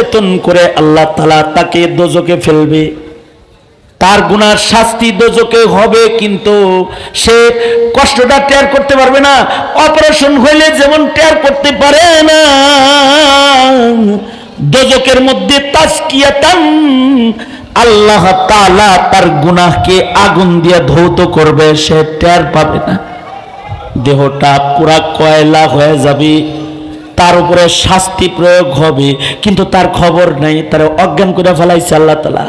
অচেতন করে আল্লাহ তালা তাকে দোজকে ফেলবে। তার গুনার শাস্তি দোজকে হবে, কিন্তু সে কষ্টটা টের করতে পারবে না, অপারেশন হইলে যেমন টের করতে পারে না। দোজকের মধ্যে তাস্কিয়াতান আল্লাহ তালা তার গুনাহকে আগুন দিয়ে ধৌত করবে, সে টের পাবে না। দেহটা পুরা কয়লা হয়ে যাবে। তার উপরে শাস্তি প্রয়োগ হবে, কিন্তু তার খবর নেই, তার অজ্ঞান করে ফেলাইছে আল্লাহ তালা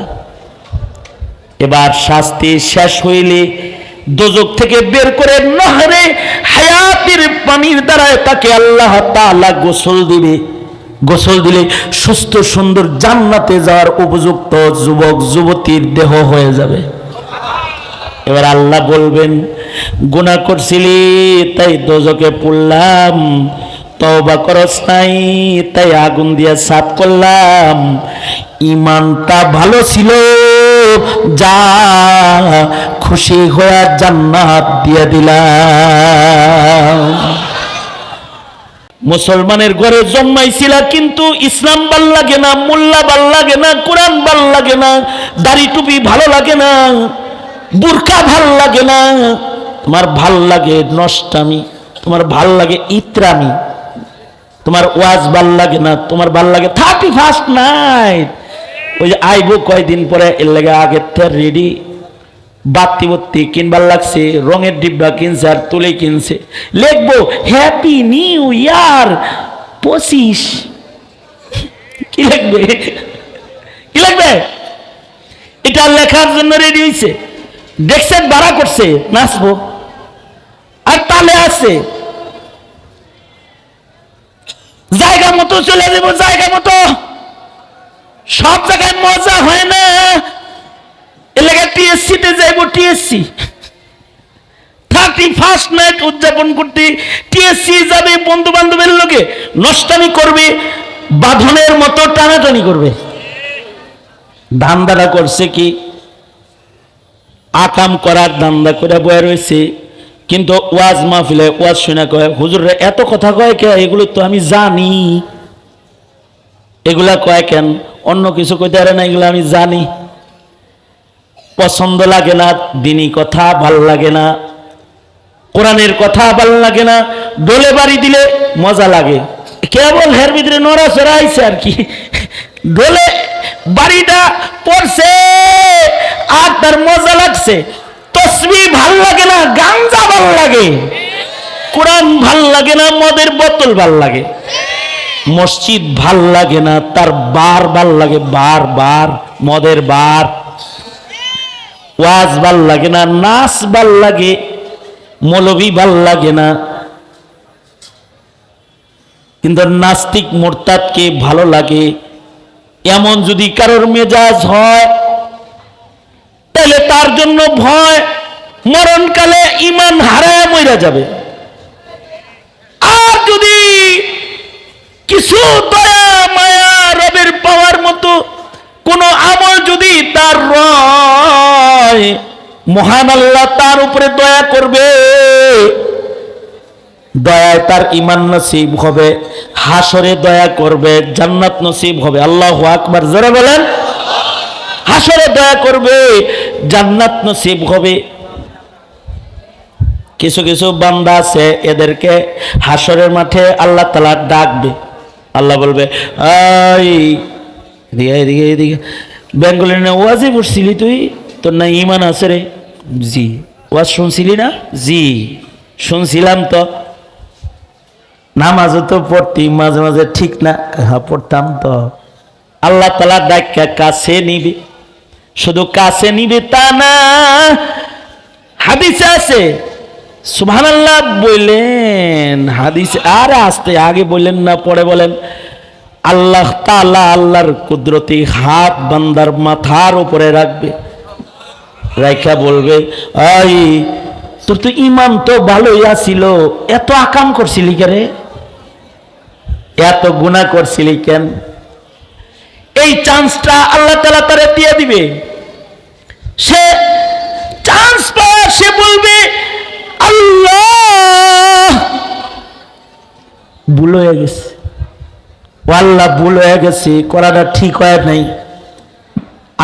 এবার শাস্তি শেষ হইলে দোজক থেকে বের করে নহরে হায়াতের পানির দ্বারায় তাকে আল্লাহ তাআলা গোসল দিবে। গোসল দিলে সুস্থ, সুন্দর জান্নাতে যাওয়ার উপযুক্ত যুবক, যুবতীর দেহ হয়ে যাবে। এবার আল্লাহ বলবেন, গুনাহ করছিলি, তাই দোজকে পড়লাম। তওবা করস নাই, তাই আগুন দিয়ে সাফ করলাম। ইমানটা ভালো ছিল, যা খুশি হয়ে জান্নাত দিয়ে দিলাম। মুসলমানের ঘরে জন্মাইছিলা কিন্তু ইসলাম ভালো লাগে না, মোল্লা ভালো লাগে না, কোরআন ভালো লাগে না, দাড়ি টুপি ভালো লাগে না, বুরকা ভালো লাগে না। তোমার ভালো লাগে নষ্টামি, তোমার ভালো লাগে ইত্রামি। তোমার ওয়াজ ভালো লাগে না, তোমার ভালো লাগে, থার্টি ফার্স্ট নাইট। ওই যে আইবো কয়দিন পরে, এর লাগে আগের থেকে রেডি বাতি বত্তি কিনবার লাগছে, রঙের ডিব্বা কিনছে আর তুলে কিনছে। লিখব হ্যাপি নিউ ইয়ার পঁচিশ। কি লিখবে? কি লিখবে? এটা লেখার জন্য রেডি হয়েছে ডেস্কেট ভাড়া করছে, নাচবো। আর তালে আছে জায়গা মতো চলে যাব জায়গা মতো। সব জায়গায় মজা হয় না। এলাকা যাইব টিএসসি থার্টি ফার্স্ট নাইট উদযাপন করতে। টিএসসি যাবে বন্ধু বান্ধবের লোকে করবে, বাঁধনের মতো টানাটানি করবে। করছে কি? আকাম করার করে বয়ে রয়েছে। কিন্তু ওয়াজ মাহফিলে ওয়াজ শোনা কয়, হুজুররা এত কথা কয় কে? এগুলো তো আমি জানি। এগুলা কয় কেন? অন্য কিছু কইতে পারে না, এগুলো আমি জানি। পছন্দ লাগে না দিনী কথা, ভালো লাগে না। কোরআনের কথা ভালো লাগে না ডোলে বাড়ি দিলে মজা লাগে। কেবল হের ভিতরে নড়াচড়া আইছে আর কি। ডোলে বাড়িটা পড়ছে আর তার মজা লাগছে। তসবি ভালো লাগে না, গাঞ্জা ভালো লাগে। কোরআন ভালো লাগে না, মদের বোতল ভালো লাগে। মসজিদ ভালো লাগে না, তার বার ভালো লাগে, বার বার, মদের বার। ওয়াজ ভালো লাগে না, নাচ ভালো লাগে মৌলবি ভালো লাগে না। কিন্তু নাস্তিক মোরতাদকে ভালো লাগে, এমন যদি কারোর মেজাজ হয় তাহলে তার জন্য ভয়, মরণকালে ইমান হারায় মইরা যাবে আর যদি কিছু দয়া, মায়া, রবের পাওয়ার মতো কোন আমল যদি তার রয়, মহান আল্লাহ তার উপরে দয়া করবে। দয়ায় তার ইমান নসিব হবে, হাসরে দয়া করবে, জান্নাত নসিব হবে। আল্লাহ আকবার যারা বলেন। হাসরে দয়া করবে, জান্নাত নসিব হবে। কিছু কিছু বান্দা আছে, এদেরকে হাসরের মাঠে আল্লাহ তালা ডাকবে। আল্লাহ বলবে এদিকে এদিকে বেঙ্গলের না ওয়াজে পড়ছিলি তুই? তোর না ইমান আছে রে? জি। ওয়াজ শুনছিলি না? জি। শুনছিলাম তো। নামাজও তো পড়তি, মাঝে মাঝে ঠিক না। হ্যাঁ পড়তাম তো। আল্লাহ তালা ডাক্কা কাছে নিবে। শুধু কাছে নিবে তা না। হাদিসে আছে সুবহান আল্লাহ বললেন, হাদিস আর আসতে আগে বললেন না, পরে বলেন, আল্লাহ তালা আল্লাহর কুদরতি হাত বান্দার মাথার উপরে রাখবে। রাইখা বলবে, আই, তোর তো ইমান তো ভালোই আসিল এত আকাম করছিলি কে এত গুণা করছিলি কেন? এই চান্সটা আল্লাহ তালা তারে দিয়ে দিবে। সে চান্স পায় সে বলবে ভুল হয়ে গেছে। আল্লাহ ভুল হয়ে গেছে, করাটা ঠিক হয় নাই।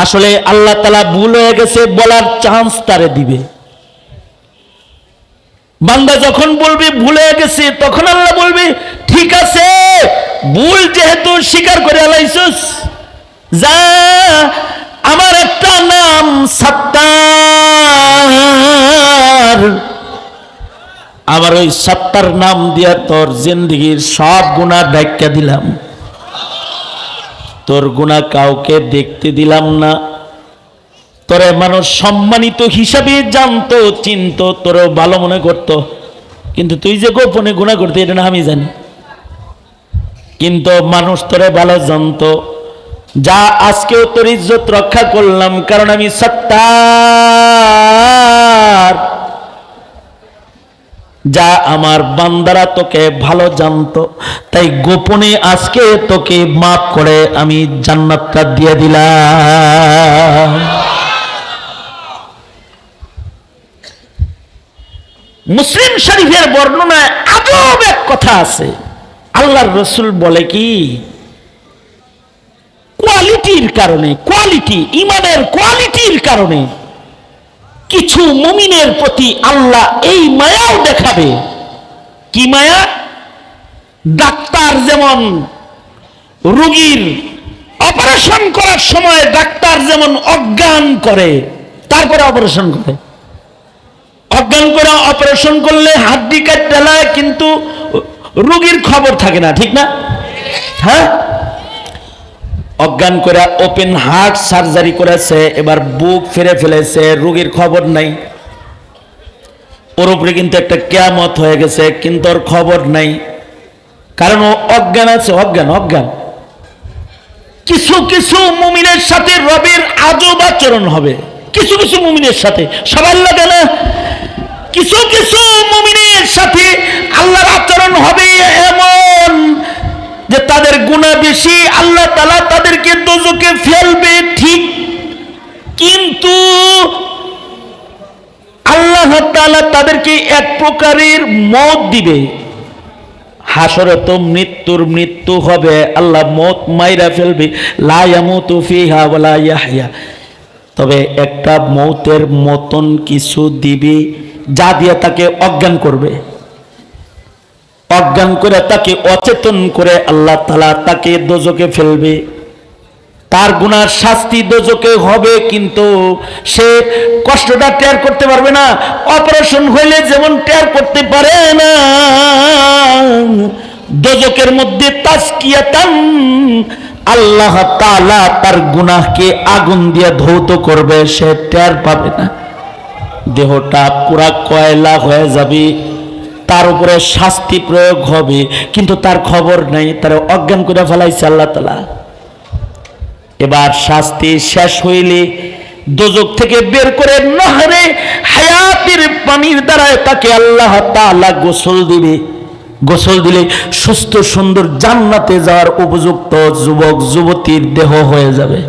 আসলে আল্লাহ তালা ভুল হয়ে গেছে বলার চান্স তারে দিবে। বান্দা যখন বলবে ভুলে গেছে, তখন আল্লাহ বলবে, ঠিক আছে, ভুল যেহেতু স্বীকার করে আলাইছিস যা আমার একটা নাম সত্তার আমার ওই সত্তার নাম দিয়া তোর জিন্দগির সব গুণা ব্যাখ্যা দিলাম। তোর গুণা কাউকে দেখতে দিলাম না। তোরে মানুষ সম্মানিত হিসাবে জানতো, চিনতো, তোরও ভালো মনে করতো। কিন্তু তুই যে গোপনে গুণা করতে, এটা না আমি জানি। কিন্তু মানুষ তোরে ভালো জানতো। যা আজকেও তোর ইজ্জত রক্ষা করলাম, কারণ আমি সত্তার যা আমার বান্দারা তোকে ভালো জানতো, তাই গোপনে আজকে তোকে মাফ করে আমি জান্নাতটা দিয়ে দিলাম। মুসলিম শরীফের বর্ণনায় আজব এক কথা আছে। আল্লাহর রসুল বলে কি কোয়ালিটির কারণে কোয়ালিটি ইমানের কোয়ালিটির কারণে কিছু মুমিনের প্রতি আল্লাহ এই মায়াও দেখাবে। কি মায়া? ডাক্তার যেমন রুগীর অপারেশন করার সময় ডাক্তার যেমন অজ্ঞান করে, তারপরে অপারেশন করে। অজ্ঞান করে অপারেশন করলে হাড্ডি কাটালায় কিন্তু রুগীর খবর থাকে না, ঠিক না? হ্যাঁ? অজ্ঞান করে ওপেন হার্ট সার্জারি করেছে, এবার বুক ফিরে ফেলেছে, রোগীর খবর নাই। ওর উপরে কিন্তু একটা কেয়ামত হয়ে গেছে, কিন্তু ওর খবর নাই। কারণ ও অজ্ঞান আছে, অজ্ঞান অজ্ঞান। কিছু কিছু মুমিনের সাথে রবের আজব আচরণ হবে। কিছু কিছু মুমিনের সাথে, সবার লাগে না। কিছু কিছু মুমিনের সাথে আল্লাহর আচরণ হবে এমন যে তাদের গুণা বেশি আল্লাহ তালা তাদেরকে দোজকে ফেলবে ঠিক কিন্তু আল্লাহ তাদেরকে এক প্রকারের মত দিবে। হাসরে তো মৃত্যুর মৃত্যু হবে, আল্লাহ মত মাইরা ফেলবে। তবে একটা মৌতের মতন কিছু দিবে যা দিয়ে তাকে অজ্ঞান করবে। অজ্ঞান করে তাকে অচেতন করে আল্লাহ তালা তাকে দোজকে ফেলবে। তার গুনার শাস্তি দোজকে হবে, কিন্তু সে কষ্টটা টের করতে পারবে না। অপারেশন হইলে যেমন টের করতে পারে না, দোজকের মধ্যে তাস্কিয়াতান আল্লাহ তাআলা তার গুনাহকে আগুন দিয়ে ধৌত করবে, সে টের পাবে না। দেহটা পুরা কয়লা হয়ে যাবে, তার উপরে শাস্তি প্রয়োগ হবে, কিন্তু তার খবর নাই, তার অজ্ঞান করে ফেলাইছে আল্লাহ তালা এবার শাস্তি শেষ হইলে দোজক থেকে বের করে নহরে হায়াতের পানির দ্বারায় তাকে আল্লাহ তাআলা গোসল দিবে। গোসল দিলে সুস্থ, সুন্দর জান্নাতে যাওয়ার উপযুক্ত যুবক, যুবতীর দেহ হয়ে যাবে।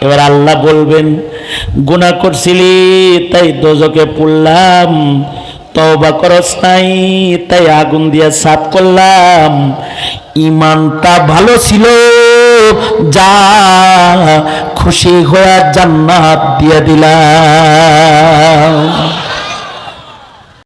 এবার আল্লাহ বলবেন গুণা করছিলি, তাই দোজকে পড়লাম, তওবা করস নাই, তাই আগুন দিয়ে সাফ করলাম। ইমানটা ভালো ছিল। যা খুশি হয়ে জান্নাত দিয়ে দিলাম।